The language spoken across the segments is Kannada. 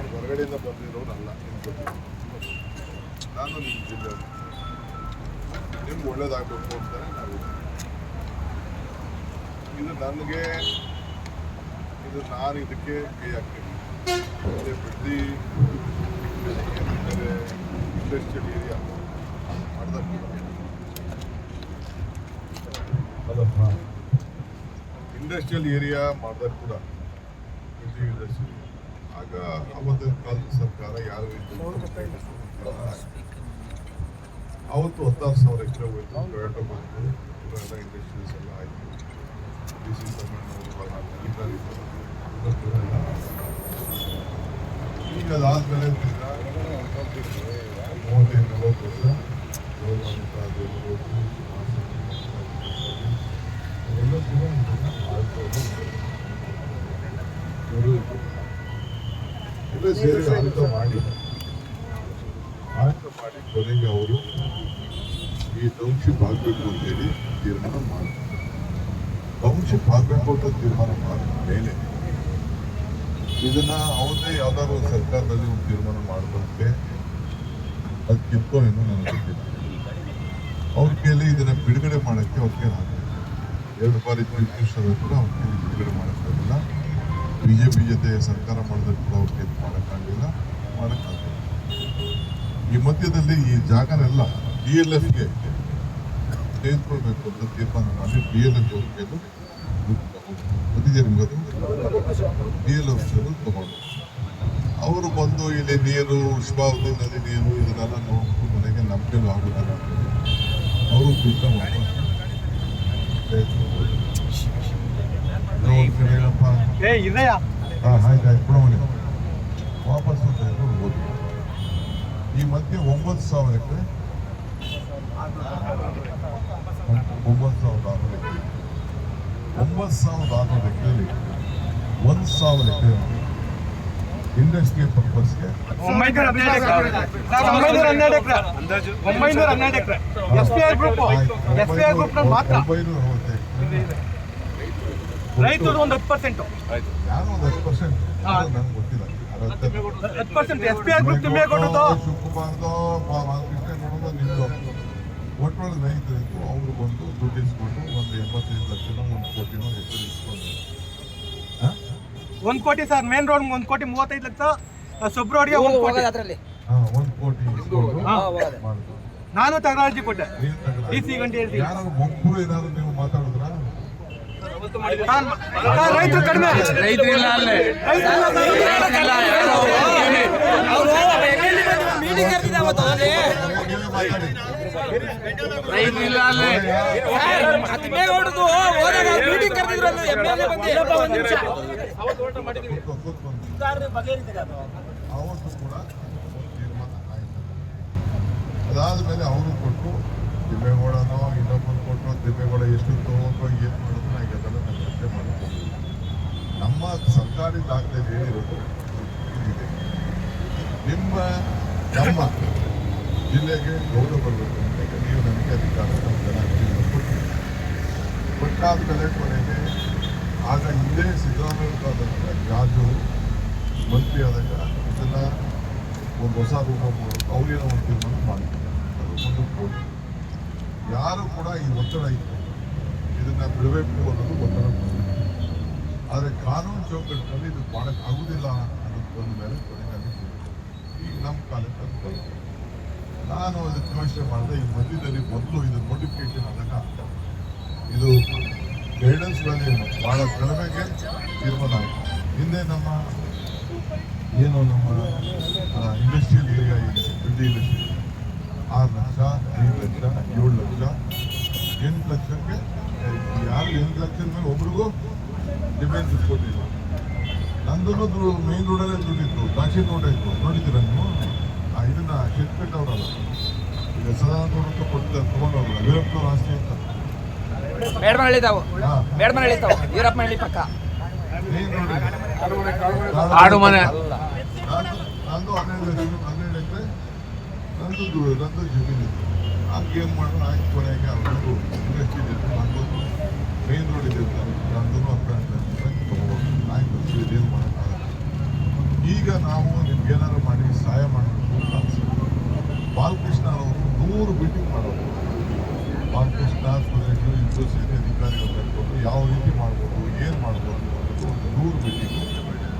ನಾನು ಹೊರಗಡೆಯಿಂದ ಬಂದಿರೋನಲ್ಲ ನಿಮ್ಗೆ ಗೊತ್ತಿದೆ ನಾನು ನಿಮ್ಮ ಜಿಲ್ಲೆ ನಿಮ್ಗೆ ಒಳ್ಳೇದಾಗಬೇಕು ಅಂತಾನೆ ನಾವು ಇದ್ದೀವಿ. ಇದು ನನಗೆ ಇದು ನಾನು ಇದಕ್ಕೆ ಕೈ ಹಾಕ್ತೀನಿ ಮತ್ತೆ ಬಿಡ್ದಿ ಬೇರೆ ಇಂಡಸ್ಟ್ರಿಯಲ್ ಏರಿಯಾ ಮಾಡ್ದಾಗ ಇಂಡಸ್ಟ್ರಿಯಲ್ ಏರಿಯಾ ಮಾಡಿದಾಗ ಕೂಡ ಬಿಡ್ದಿ ಇಂಡಸ್ಟ್ರಿ ಆಗ ಅವತ್ತಿನ ಕಾಲದ ಸರ್ಕಾರ ಯಾರು ಇದ್ದಿಲ್ಲ. ಅವತ್ತು ಹತ್ತಾರು ಸಾವಿರ ಎಕರೆ ಹೋಯ್ತು ಟೊಯೋಟೋ ಬಂತು ಇವೆಲ್ಲ ಇಂಡಸ್ಟ್ರೀಸ್ ಎಲ್ಲ ಆಯಿತು ಡಿ ಸಿ ತಮಿಳ್ನಾಡು ಇದ್ದಾರೆ ಈಗ ಅದಾದ್ಮೇಲೆ ತಿರ್ಗಾ ಮೂವತ್ತೈದು ನಲವತ್ತು ವರ್ಷ ಗೌರವಾನ್ವಿತ ದೇವರು ಎಲ್ಲ ಕೂಡ ಇದನ್ನ ಆಳ್ಕೊಂಡು ಇವರು ಸೇರಿ ಆಳ್ತ ಮಾಡಿ ಆಳ್ತ ಮಾಡಿ ಕೊನೆಗೆ ಅವರು ಈ ಟೌನ್ಶಿಪ್ ಆಗಬೇಕು ಅಂತೇಳಿ ತೀರ್ಮಾನ ಮಾಡ್ತಾರೆ ಟೌನ್ಶಿಪ್ ಆಗಬೇಕು ಅಂತ ತೀರ್ಮಾನ ಮಾಡಿದ ಮೇಲೆ ಇದನ್ನ ಅವರೇ ಯಾವ್ದಾದ್ರು ಸರ್ಕಾರದಲ್ಲಿ ಒಂದು ತೀರ್ಮಾನ ಮಾಡದಂತೆ ಅದು ಕಿತ್ತೋ ಏನೋ ನನಗೆ ಗೊತ್ತಿಲ್ಲ ಅವ್ರ ಕೈಲಿ ಇದನ್ನ ಬಿಡುಗಡೆ ಮಾಡೋಕ್ಕೆ ಅವ್ರಿಗೆ ಎರಡು ಬಾರಿ ಮಿನಿಸ್ಟರ್ ಕೂಡ ಅವ್ರ ಕೈಲಿ ಬಿಡುಗಡೆ ಮಾಡೋಕ್ಕಾಗಿಲ್ಲ ಬಿ ಜೆ ಪಿ ಜೊತೆ ಸರ್ಕಾರ ಮಾಡಿದ್ರೆ ಕೂಡ ಅವ್ರಿಗೆ ಮಾಡೋಕ್ಕಾಗಲಿಲ್ಲ ಮಾಡೋಕ್ಕಾಗಲಿಲ್ಲ ಈ ಮಧ್ಯದಲ್ಲಿ ಈ ಜಾಗನೆಲ್ಲ ಡಿ ಎಲ್ ಎಫ್ಗೆ ತೆಗೆದುಕೊಳ್ಬೇಕು ಅಂತ ತೀರ್ಮಾನ ಮಾಡಿ ಡಿ ಎಲ್ ಎಫ್ ಅವ್ರಿಗೆ ಬಿ ಡಿ ಎಲ್ ಎಫ್ ತಗೊಂಡು. ಅವರು ಬಂದು ಇಲ್ಲಿ ನೀರು ಉಷ್ಪಾವತಿ ನದಿ ನೀರು, ಇದನ್ನೆಲ್ಲ ನೋಡ್ಬಿಟ್ಟು ಮನೆಗೆ ನಂಬಿಕೆಲ್ಲ ಆಗುದಿಲ್ಲ ಅವರು ದುಡ್ಡ ತೆಗೆದುಕೊಂಡು ಏನೋ ಒಂದ್ ಕಡೆ ಏನಪ್ಪ ಏ ಇದೆಯಾ ಹಾಂ ಆಯ್ತು ಆಯ್ತು ಕೊಡಮನೆ ವಾಪಸ್ ಈ ಮಧ್ಯೆ ಒಂಬತ್ತು ಸಾವಿರ ಎಕರೆ ಒಂಬತ್ತು ಸಾವಿರದ ಆರುನೂರು ಎಕರೆ ಒಂಬತ್ತು ಸಾವಿರದ ಆರುನೂರು ಎಕರೆಯಲ್ಲಿ ಒಂದು ಸಾವಿರ ಎಕರೆ. ಇಂಡಸ್ಟ್ರಿ ಪರ್ಪಸ್ಗೆ ಒಂಬೈನೂರ ಹನ್ನೆರಡು ಎಕರೆ. S P I group. S P I group ಮಾತ್ರ. ಒಂಬೈನೂರ ಅರವತ್ತು ರೈತರು ಒಂದು ಹತ್ತು ಪರ್ಸೆಂಟ್. ಹತ್ತು ಪರ್ಸೆಂಟ್? ಎಸ್ ಪಿ ಗ್ರೂಪ್ ತಿಮ್ಮೇಗೌಡದು ಶಿವಕುಮಾರ್ದೋ ಬಾಲಕೃಷ್ಣ ನಿಮ್ದು. ಒಟ್ಟೊಳಗೆ ರೈತರಿತ್ತು ಅವರು ಬಂದು ದುಡ್ಡು ಇಸ್ಕೊಂಡು ಒಂದು ಎಂಬತ್ತೈದು ಲಕ್ಷನೋ ಒಂದು ಕೋಟಿನೋ ಹೆಚ್ಚು ಇಸ್ಕೊಂಡು ಹಾ? ಒಂದ್ ಕೋಟಿ ಸರ್ ಮೇನ್ ರೋಡ್ ಒಂದ್ ಕೋಟಿ ಮೂವತ್ತೈದು ಲಕ್ಷ ಸಬ್ ರೋಡ್ಗೆ ಒಂದ್ ಕೋಟಿ. ಒಂದು ನಾನು ತಗರಾಜಿ ಕೊಟ್ಟೆ. ಡಿ ಸಿ ಗಂಟೆ ಯಾರು ಏನಾದ್ರು ನೀವು ರೈತರು ಕಡಿಮೆ ರೈತರಿಲ್ಲ ಅಲ್ಲೇ ಅವರು ಮೀಟಿಂಗ್ ಕರೆದಿದ್ದೆ ಅವತ್ತು ಅಲ್ಲಿ ಹೋದಾಗ ಮೀಟಿಂಗ್ ಕರೆದಿದ್ರು ಅಲ್ಲಿ ಎಂ ಎಲ್ ಎ ಬಂದು ಒಂದ್ ನಿಮಿಷ ಅವತ್ತು ಕೂಡ ಅದಾದ್ಮೇಲೆ ಅವರು ಕೊಟ್ಟು ತಿಮ್ಮೇಗೌಡನೋ ಇನ್ನೊಬ್ಬರು ಕೊಟ್ಟು ತಿಮ್ಮೇಗೌಡ ಎಷ್ಟು ತಗೊಂಡು ಏನು ಮಾಡಿದ್ರು ನನಗೆ ನಾನು ಮಾಡಿಕೊಂಡು ನಮ್ಮ ಸರ್ಕಾರಿ ದಾಖಲೆ ಹೇಳಿರೋದು ಇಲ್ಲಿದೆ. ನಿಮ್ಮ, ನಮ್ಮ ಜಿಲ್ಲೆಗೆ ಗೌರವ ಬರಬೇಕು ಅಂತ ನೀವು ನನಗೆ ಅಧಿಕಾರ ಕೊಟ್ಟಿದ್ದೀರಿ ಕೊಟ್ಟಾದ ಮೇಲೆ ಕೊನೆಗೆ ಆಗ ಹಿಂದೆ ಸಿದ್ದರಾಮಯ್ಯ ಜಾಜು ಮಂತ್ರಿ ಆದಾಗ ಇದನ್ನ ಒಂದು ಹೊಸ ರೂಪ ಅವ್ರೇನೋ ಒಂದು ತೀರ್ಮಾನ ಮಾಡಿದ್ದಾರೆ. ಅದು ಒಂದು ಹೋಗಿ ಯಾರು ಕೂಡ ಈ ಒತ್ತಡ ಇತ್ತು ಇದನ್ನ ಬಿಡಬೇಕು ಅನ್ನೋದು ಒತ್ತಡ ಆದರೆ ಕಾನೂನು ಚೌಕಟ್ಟಿನಲ್ಲಿ ಇದು ಮಾಡಕ್ ಆಗುದಿಲ್ಲ ಅನ್ನೋದು ಬಂದ ಮೇಲೆ ಕೊನೆಗಾಗಿ ಈಗ ನಮ್ಮ ಕಾಲಕ್ಕೆ ಅದು. ನಾನು ಅದಕ್ಕೆ ಯೋಚನೆ ಮಾಡಿದೆ, ಈ ಮಧ್ಯದಲ್ಲಿ ಮೊದಲು ಇದು ನೋಟಿಫಿಕೇಶನ್ ಆದಾಗ ಇದು ಗೈಡೆನ್ಸ್ ಭಾಳ ಕಡಿಮೆಗೆ ತೀರ್ಮಾನ ಆಯಿತು. ಹಿಂದೆ ನಮ್ಮ ಏನು ನಮ್ಮ ಇಂಡಸ್ಟ್ರಿಯಲ್ ಏರಿಯಾ ಇದೆ ಬಿಲ್ಡಿ ಇಂಡಸ್ಟ್ರಿ ಆರು ಲಕ್ಷ, ಐದು ಲಕ್ಷ, ಏಳು ಲಕ್ಷ, ಎಂಟು ಲಕ್ಷಕ್ಕೆ ಯಾರು ಎಂಟು ಲಕ್ಷದ ಮೇಲೆ ಒಬ್ರಿಗೂ ಡಿಮ್ಯಾಂಡ್ ಕೊಟ್ಟಿಲ್ಲ ನಂದು ಮೇನ್ ರೋಡಲ್ಲೇ ದುಡ್ಡಿತ್ತು ಕಾಶಿ ರೋಡ್ ಇತ್ತು ನೋಡಿದ್ದೀರ ನೀವು? ಆ ಇದನ್ನ ಶೆಟ್ಪೇಟ್ ಅವರಲ್ಲ. ಈಗ ಸದಾನಂದ ಗೌಡ ಕೊಡ್ತಾರೆ ತಗೊಂಡವ್ರಲ್ಲ ವೀರಪ್ಪನವ್ರ ಆಸ್ತಿ ಅಂತ. ಬೇಡಮನಹಳ್ಳಿ ತಾವು. ಹಾ. ಬೇಡಮನಹಳ್ಳಿ ತಾವು. ವೀರಪ್ಪನಹಳ್ಳಿ ಪಕ್ಕ. ಮೇನ್. ಆಡು ಮನೆ. ನಂದು ನಂದು ಹನ್ನೆರಡು ಹನ್ನೆರಡು ಎಕರೆ ನಂದು ನಂದು ಜಮೀನು. ಇತ್ತು ಹಂಗೆ ಏನು ಮಾಡೋಣ ಆಯ್ತು ಕೊನೆಗೆ ಅವ್ರದ್ದು ಇಂಡಸ್ಟ್ರಿ ನಂದು ಮೇನ್ ರೋಡ್ ಇದೆ ನಂದು ಆಯ್ತು ಇದೇನು ಮಾಡೋಕ್ಕಾಗಲ್ಲ ಈಗ ನಾವು ನಿಮ್ಗೇನಾದ್ರು ಮಾಡಿ ಸಹಾಯ ಮಾಡಬೇಕು ಅನ್ಸುತ್ತೆ ಬಾಲಕೃಷ್ಣ ಅವರು ನೂರು ಮೀಟಿಂಗ್ ಮಾಡೋದು ಬಾಲಕೃಷ್ಣ ಸುರೇಶ್ ಇಬ್ಬರು ಸೇರಿ ಅಧಿಕಾರಿಗಳು ಕಟ್ಕೊಂಡು ಯಾವ ರೀತಿ ಮಾಡ್ಬೋದು ಏನು ಮಾಡ್ಬೋದು ಒಂದು ನೂರು ಮೀಟಿಂಗ್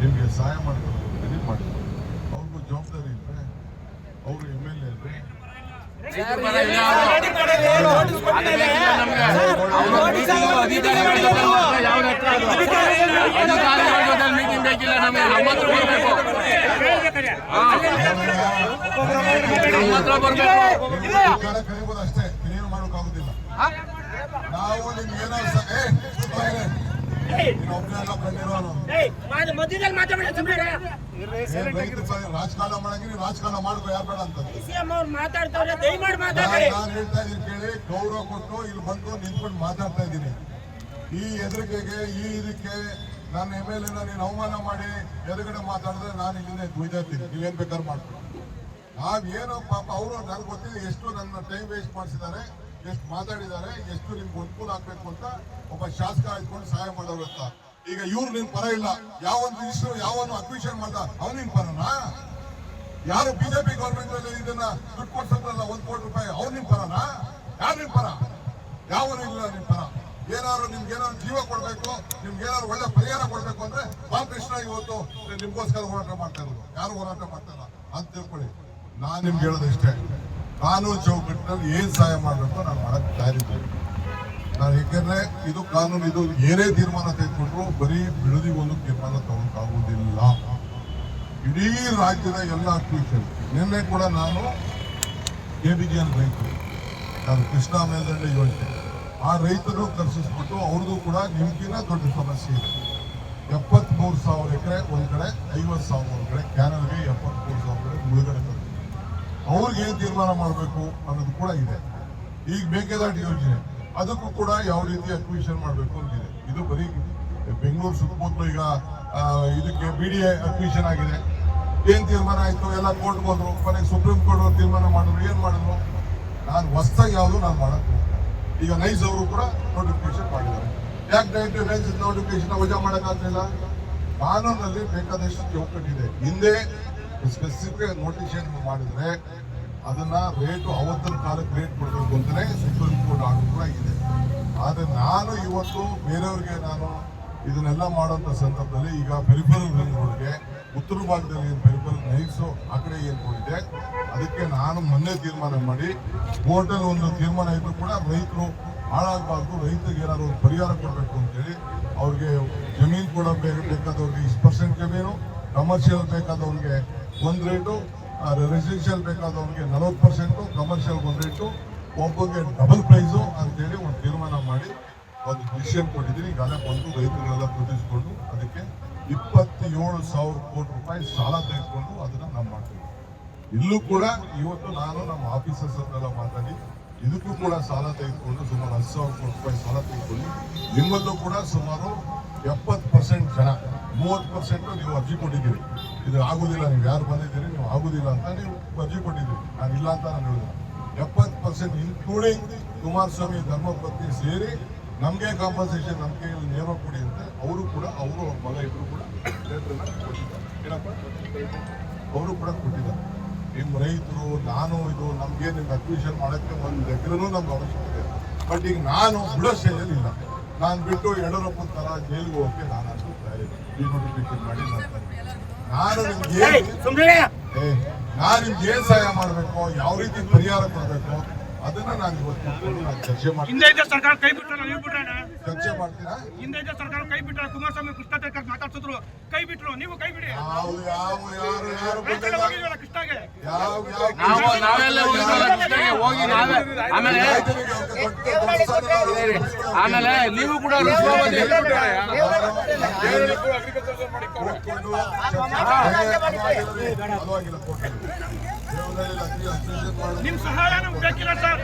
ನಿಮಗೆ ಸಹಾಯ ಮಾಡ್ಕೊಂಡು ಮಾಡಿ ಅವ್ರಿಗೂ ಜವಾಬ್ದಾರಿ ಇದ್ದರೆ ಅವರು ಎಂ ಎಲ್ ಎ ಇದ್ರೆ ಮೀಟಿಂಗ್ ಬೇಕಿಲ್ಲ ನಮಗೆ ನಮ್ಮ ಹತ್ರ ಬರ್ಬೇಕು. ನಮ್ಮ ಹತ್ರ ಬರ್ಬೇಕು. ನೀವು ಅಧಿಕಾರ ಕರಿಬೋದು ಅಷ್ಟೇ. ಇನ್ನೇನು ಮಾಡೋಕ್ಕಾಗೋದಿಲ್ಲ ನಾವು ನಿಮ್ಗೆ ಏನೋ ಮಧ್ಯದಲ್ಲಿ ಮಾತಾಡಿ ಸುಮ್ಮನೆ ಏನ್ ರೈತರ ಪರ ರಾಜಕಾರಣ ಮಾಡಂಗೆ ನೀವು ರಾಜಕಾರಣ ಮಾಡ್ಕೋ ಯಾರು ಬೇಡ ಅಂತ. ಸಿಎಂ ಅವ್ರು ಮಾತಾಡ್ತಾವ್ರೆ ದಯಮಾಡಿ ಮಾತಾಡಿ ನಾನು ಹೇಳ್ತಾ ಇದ್ದೀನಿ ಕೇಳಿ ಗೌರವ ಕೊಟ್ಟು ಇಲ್ಲಿ ಬಂದು ನಿಂತ್ಕೊಂಡು ಮಾತಾಡ್ತಾ ಇದ್ದೀನಿ. ಈ ಹೆದರಿಕೆಗೆ ಈ ಇದಕ್ಕೆ ನನ್ನ ಎಂ ಎಲ್ ಎನ ನೀನು ಅವಮಾನ ಮಾಡಿ ಎದುರುಗಡೆ ಮಾತಾಡಿದ್ರೆ ನಾನು ಇಲ್ಲಿಂದ ದುಯ್ದಾಡ್ತೀನಿ ನೀವೇನ್ ಬೇಕಾದ್ರೂ ಮಾಡ್ಕೊ ನಾವೇನೋ ಪಾಪ ಅವರು ನನಗೆ ಗೊತ್ತಿಲ್ಲ ಎಷ್ಟು ನನ್ನ ಟೈಮ್ ವೇಸ್ಟ್ ಮಾಡಿಸಿದ್ದಾರೆ. ಎಷ್ಟು ಮಾತಾಡಿದ್ದಾರೆ, ಎಷ್ಟು ನಿಮ್ಗೆ ಅನುಕೂಲ ಆಗ್ಬೇಕು ಅಂತ ಒಬ್ಬ ಶಾಸಕ ಆಯ್ಕೊಂಡು ಸಹಾಯ ಮಾಡೋರು ಅಂತ. ಈಗ ಇವ್ರು ನಿನ್ ಪರ ಇಲ್ಲ, ಯಾವೊಂದು ಮಿನಿಸ್ಟರ್ ಯಾವನು ಅಕ್ವಿಷನ್ ಮಾಡ್ದ ಅವ್ನು ನಿನ್ ಪರನಾ? ಯಾರು ಬಿಜೆಪಿ ಗೌರ್ಮೆಂಟ್ ಅಲ್ಲಿ ಇದನ್ನ ದುಡ್ಡು ಕೊಡ್ಸಲ್ಲ ಒಂದ್ ಕೋಟಿ ರೂಪಾಯಿ, ಅವ್ರು ನಿಮ್ ಪರನಾ? ಯಾರು ನಿಮ್ ಪರ? ಯಾವನು ಇಲ್ಲ ನಿಮ್ ಪರ. ಏನಾದ್ರು ನಿಮ್ಗೆ ಏನಾದ್ರು ಜೀವ ಕೊಡ್ಬೇಕು, ನಿಮ್ಗೆ ಏನಾದ್ರು ಒಳ್ಳೆ ಪರಿಹಾರ ಕೊಡ್ಬೇಕು ಅಂದ್ರೆ ಬಾಲಕೃಷ್ಣ ಇವತ್ತು ನಿಮ್ಗೋಸ್ಕರ ಹೋರಾಟ ಮಾಡ್ತಾ ಇರೋದು. ಯಾರು ಹೋರಾಟ ಮಾಡ್ತಾರ ಅಂತ ತಿಳ್ಕೊಳ್ಳಿ. ನಾನ್ ನಿಮ್ಗೆ ಹೇಳೋದಿಷ್ಟೇ ಕಾನೂನು ಚೌಕಟ್ಟಿನಲ್ಲಿ ಏನು ಸಹಾಯ ಮಾಡಬೇಕು ನಾನು ಮಾಡಕ್ ತಯಾರಿದ್ದೇನೆ ನಾನು ಯಾಕೆಂದರೆ ಇದು ಕಾನೂನು, ಇದು ಏನೇ ತೀರ್ಮಾನ ತೆಗೆದುಕೊಂಡ್ರು ಬರೀ ಬಿಡದಿಗೊಂದು ತೀರ್ಮಾನ ತಗೊಳಕ್ಕಾಗುವುದಿಲ್ಲ ಇಡೀ ರಾಜ್ಯದ ಎಲ್ಲ ಅಕ್ವಿಷನ್ ನಿನ್ನೆ ಕೂಡ ನಾನು ಕೆ ಬಿ ಜಿಯನ್ನು ರೈತರು. ನಾನು ಕೃಷ್ಣ ಮೇಲ್ದಂಡೆ ಯೋಜನೆ. ಆ ರೈತರು ಕರ್ಸಿಸ್ಬಿಟ್ಟು ಅವ್ರದ್ದು ಕೂಡ ನಿಮ್ಗಿನ ದೊಡ್ಡ ಸಮಸ್ಯೆ ಇದೆ. ಎಪ್ಪತ್ತ್ಮೂರು ಸಾವಿರ ಎಕರೆ ಒಂದ್ ಕಡೆ, ಐವತ್ತು ಸಾವಿರ ಒಂದು ಕಡೆ ಕ್ಯಾನಲ್ಗೆ ಎಪ್ಪತ್ಮೂರು ಸಾವಿರ ಕಡೆ ಮುಳುಗಡೆ ಅವ್ರಿಗೆ ಏನು ತೀರ್ಮಾನ ಮಾಡಬೇಕು ಅನ್ನೋದು ಕೂಡ ಇದೆ. ಈಗ ಮೇಕೆದಾಟು ಯೋಜನೆ, ಅದಕ್ಕೂ ಕೂಡ ಯಾವ ರೀತಿ ಅಕ್ವಿಷನ್ ಮಾಡಬೇಕು ಅಂತಿದೆ. ಇದು ಬರೀ ಬೆಂಗಳೂರು ಸುತ್ತಮುತ್ತಲು ಈಗ ಇದಕ್ಕೆ ಬಿ ಡಿ ಅಕ್ವಿಷನ್ ಆಗಿದೆ. ಏನು ತೀರ್ಮಾನ ಆಯಿತು? ಎಲ್ಲ ಕೋರ್ಟ್ಗೆ ಹೋದ್ರು. ಕೊನೆಗೆ ಸುಪ್ರೀಂ ಕೋರ್ಟ್ ತೀರ್ಮಾನ ಮಾಡಿದ್ರು. ಏನು ಮಾಡಿದ್ರು? ನಾನು ಹೊಸ್ದಾಗಿ ಯಾವುದು ನಾನು ಮಾಡಕ್ ಈಗ ನೈಸ್ ಅವರು ಕೂಡ ನೋಟಿಫಿಕೇಶನ್ ಮಾಡಿದ್ದಾರೆ. ಯಾಕೆ ಡೈರೆಕ್ಟ್ ನೈಸ್ ನೋಟಿಫಿಕೇಶನ್ ವಜಾ ಮಾಡೋಕ್ಕಾಗಲಿಲ್ಲ ಕಾನೂನಲ್ಲಿ ಬೇಕಾದಷ್ಟು ಚೌಕಟ್ಟಿದೆ. ಹಿಂದೆ ಸ್ಪೆಸಿಫಿಕ್ ನೋಟಿಫಿಕೇಶನ್ ಮಾಡಿದ್ರೆ ಅದನ್ನ ರೇಟು ಅವತ್ತಿನ ಕಾಲಕ್ಕೆ ರೇಟ್ ಕೊಡಬೇಕು ಅಂತಾನೆ ಸುಪ್ರೀಂ ಕೋರ್ಟ್ ಆರ್ಡರ್ ಕೂಡ ಇದೆ. ಆದ್ರೆ ನಾನು ಇವತ್ತು ಬೇರೆಯವ್ರಿಗೆ ನಾನು ಇದನ್ನೆಲ್ಲ ಮಾಡುವಂತ ಸಂದರ್ಭದಲ್ಲಿ ಈಗ ಪೆರಿಫರಲ್ ರಿಂಗ್ ರೋಡ್ಗೆ ಉತ್ತರ ಭಾಗದಲ್ಲಿ ಏನು ಪೆರಿಫರಲ್ ನೈಸು ಆ ಕಡೆ ಏನು ಹೋಗಿದೆ ಅದಕ್ಕೆ ನಾನು ಮೊನ್ನೆ ತೀರ್ಮಾನ ಮಾಡಿ ಕೋರ್ಟಲ್ಲಿ ಒಂದು ತೀರ್ಮಾನ ಇದ್ರು ಕೂಡ ರೈತರು ಹಾಳಾಗಬಾರ್ದು, ರೈತರಿಗೆ ಏನಾದ್ರು ಒಂದು ಪರಿಹಾರ ಕೊಡಬೇಕು ಅಂತೇಳಿ ಅವ್ರಿಗೆ ಜಮೀನು ಕೂಡ ಬೇಕು ಬೇಕಾದವ್ರಿಗೆ ಇಷ್ಟು ಪರ್ಸೆಂಟ್ ಜಮೀನು ಕಮರ್ಷಿಯಲ್ ಬೇಕಾದವ್ರಿಗೆ ಒಂದು ರೇಟು ರೆಸಿಡೆನ್ಷಿಯಲ್ ಬೇಕಾದವ್ರಿಗೆ ನಲವತ್ತು ಪರ್ಸೆಂಟು ಕಮರ್ಷಿಯಲ್ ಒಂದು ರೇಟು ಒಬ್ಬರಿಗೆ ಡಬಲ್ ಪ್ರೈಸು ಅಂತೇಳಿ ಒಂದು ತೀರ್ಮಾನ ಮಾಡಿ ಒಂದು ಡಿಸಿಷನ್ ಕೊಟ್ಟಿದ್ದೀನಿ. ಈಗಾಗಲೇ ಬಂದು ರೈತರೆಲ್ಲ ಪ್ರತಿಸ್ಕೊಂಡು ಅದಕ್ಕೆ ಇಪ್ಪತ್ತೇಳು ಸಾವಿರ ಕೋಟಿ ರೂಪಾಯಿ ಸಾಲ ತೆಗೆದುಕೊಂಡು ಅದನ್ನು ನಾವು ಮಾಡ್ತೀವಿ ಇಲ್ಲೂ ಕೂಡ ಇವತ್ತು ನಾನು ನಮ್ಮ ಆಫೀಸರ್ಸ್ ಹತ್ರೆಲ್ಲ ಮಾತಾಡಿ, ಇದಕ್ಕೂ ಕೂಡ ಸಾಲ ತೆಗೆದುಕೊಂಡು ಸುಮಾರು ಹತ್ತು ಸಾವಿರ ಕೋಟಿ ರೂಪಾಯಿ ಸಾಲ ತೆಗೆದುಕೊಂಡು ನಿಮ್ಮಲ್ಲೂ ಕೂಡ ಸುಮಾರು ಎಪ್ಪತ್ತು ಪರ್ಸೆಂಟ್ ಜನ, ಮೂವತ್ತು ಪರ್ಸೆಂಟ್ ನೀವು ಅರ್ಜಿ ಕೊಟ್ಟಿದ್ದೀರಿ. ಇದು ಆಗುದಿಲ್ಲ, ನೀವು ಯಾರು ಬಂದಿದ್ದೀರಿ, ನೀವು ಆಗುದಿಲ್ಲ ಅಂತ ನೀವು ಅರ್ಜಿ ಕೊಟ್ಟಿದ್ದೀರಿ. ನಾನು ಇಲ್ಲ ಅಂತ ನಾನು ಹೇಳಿದ್ರು ಎಪ್ಪತ್ತು ಪರ್ಸೆಂಟ್ ಇನ್ಕ್ಲೂಡಿಂಗ್ ಕುಮಾರಸ್ವಾಮಿ ಧರ್ಮಪತ್ನಿ ಸೇರಿ ನಮಗೆ ಕಾಂಪನ್ಸೇಷನ್ ನಮ್ಮ ಕೈಯಲ್ಲಿ ನೇಮ ಕೊಡಿ ಅಂತ ಅವರು ಕೂಡ, ಅವರು ಮಗ ಇಬ್ಬರು ಕೂಡ ಏನಪ್ಪ? ಅವರು ಕೂಡ ಕೊಟ್ಟಿದ್ದಾರೆ. ನಿಮ್ಮ ರೈತರು, ನಾನು ಇದು, ನಮಗೆ ನಿಮ್ಗೆ ಅಕ್ವಿಷನ್ ಮಾಡೋಕ್ಕೆ ಒಂದು ಎಕರೆನೂ ನಮ್ಗೆ ಅವಶ್ಯಕತೆ ಇದೆ ಬಟ್ ಈಗ ನಾನು ಬಿಡೋ ಸ್ಟೇಜಲ್ಲಿ ಇಲ್ಲ. ನಾನು ಬಿಟ್ಟು ಯಡಿಯೂರಪ್ಪ ತರ ಜೈಲಿಗೆ ಹೋಗಕ್ಕೆ ನಾನು ಅಷ್ಟು ತಯಾರಿ ಡಿನೋಟಿಫಿಕೇಶನ್ ಮಾಡಿ ನಾನು ನಾನು ನಿಮ್ಗೆ ನಾನ್ ನಿಮ್ಗೆ ಏನ್ ಸಹಾಯ ಮಾಡ್ಬೇಕು ಯಾವ ರೀತಿ ಪರಿಹಾರ ಕೊಡ್ಬೇಕು ಅದನ್ನ ನಾನು ಇವತ್ತು ನಾನು ಚರ್ಚೆ ಮಾಡ್ತೀನಿ. ಸರ್ಕಾರ ಕೈ ನೀವು ಚರ್ಚೆ ಮಾಡ್ತೀರಾ? ಹಿಂದೆ ಸರ್ಕಾರ ಕೈ ಬಿಟ್ರ ಕುಮಾರಸ್ವಾಮಿ ಕೃಷ್ಣ ತರ್ಕ ಮಾತಾಡ್ಸಿದ್ರು ಕೈ ಬಿಟ್ರು ನೀವು ಕೈ ಬಿಡಿ. ಯಾವ ಯಾವ ಯಾರು ಯಾರು ಹೋಗಿದ್ವಲ್ಲ ಕೃಷ್ಣಗೆ. ಯಾವ ಯಾವ ನಾವು ನಾವೆಲ್ಲ ಹೋಗಿದ್ವಲ್ಲ ಹೋಗಿ ನಾವೇ. ಆಮೇಲೆ ಆಮೇಲೆ ನೀವು ಕೂಡ. ನಿಮ್ ಸಹಾಯ ನಮ್ಗೆ ಬೇಕಿಲ್ಲ ಸರ್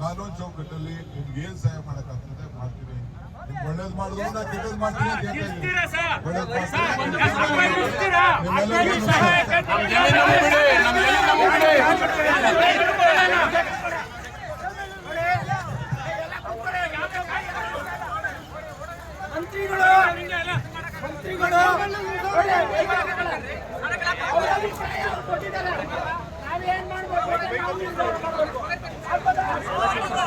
ಕಾನೂನು ಚೌಕಟ್ಟಲ್ಲಿ ನಿಮ್ಗೆ ಏನ್ ಸಹಾಯ ಮಾಡಕ್ಕಾಗ್ತದೆ ಮಾಡ್ತೀನಿ ಒಳ್ಳೇದು ಮಾಡಿದ್ರು ನಾ ಮಾಡ್ತೀನಿ ಅಂತ ಹೇಳ್ತಾ ಇದ್ದೀನಿ. ಒಳ್ಳೇದು ಮಂತ್ರಿಗಳು ಮಂತ್ರಿಗಳು ಒಳ್ಳೆ ಅವ್ರ ಅಭಿಪ್ರಾಯ ಅವ್ರು ಕೊಟ್ಟಿದ್ದಾರೆ ನಾವೇನ್ ಮಾಡ್ಬೇಕು ಅಂದ್ರೆ ನಾವು ನಿರ್ಧಾರ ಮಾಡ್ಬೇಕು. ಆಗ್ಬೋದಾ?